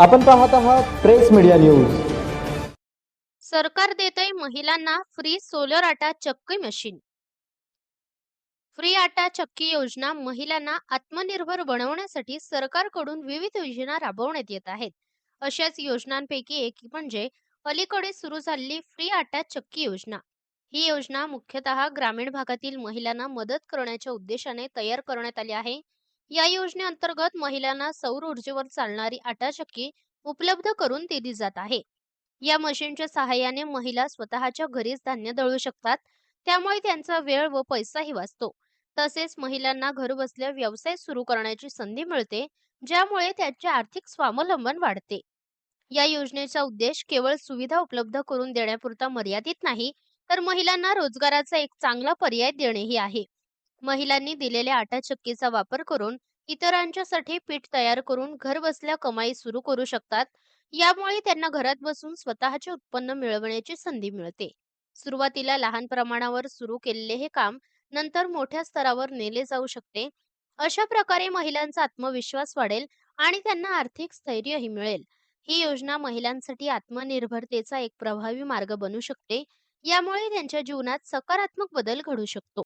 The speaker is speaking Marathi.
आपण पाहत आहात प्रेस मीडिया न्यूज. सरकार देते महिलांना फ्री सोलर आटा चक्की मशीन. फ्री आटा चक्की योजना महिलांना आत्मनिर्भर बनवण्यासाठी सरकारकडून विविध योजना राबवण्यात येत आहेत. अशाच योजनांपैकी एक म्हणजे अलीकडे सुरू झालेली फ्री आटा चक्की योजना. ही योजना मुख्यतः ग्रामीण भागातील महिलांना मदत करण्याच्या उद्देशाने तयार करण्यात आली आहे. या योजनेअंतर्गत महिलांना सौर ऊर्जेवर चालणारी आटाशक्की उपलब्ध करून दिली जात आहे. या मशीनच्या सहाय्याने महिला स्वतःच्या घरीच धान्य दळू शकतात त्यामुळे त्यांचा वेळ व पैसाही वाचतो. तसेच महिलांना घरबसल्या व्यवसाय सुरू करण्याची संधी मिळते ज्यामुळे त्यांचे आर्थिक स्वावलंबन वाढते. या योजनेचा उद्देश केवळ सुविधा उपलब्ध करून देण्यापुरता मर्यादित नाही तर महिलांना रोजगाराचा एक चांगला पर्याय देणेही आहे. महिलांनी दिलेल्या आटा चक्कीचा वापर करून इतरांच्यासाठी पीठ तयार करून घर बसल्या कमाई सुरू करू शकतात. यामुळे त्यांना घरात बसून स्वतःचे उत्पन्न मिळवण्याची संधी मिळते. सुरुवातीला लहान प्रमाणावर सुरू केलेले हे काम नंतर मोठ्या स्तरावर नेले जाऊ शकते. अशा प्रकारे महिलांचा आत्मविश्वास वाढेल आणि त्यांना आर्थिक स्थैर्यही मिळेल. ही योजना महिलांसाठी आत्मनिर्भरतेचा एक प्रभावी मार्ग बनू शकते. यामुळे त्यांच्या जीवनात सकारात्मक बदल घडू शकतो.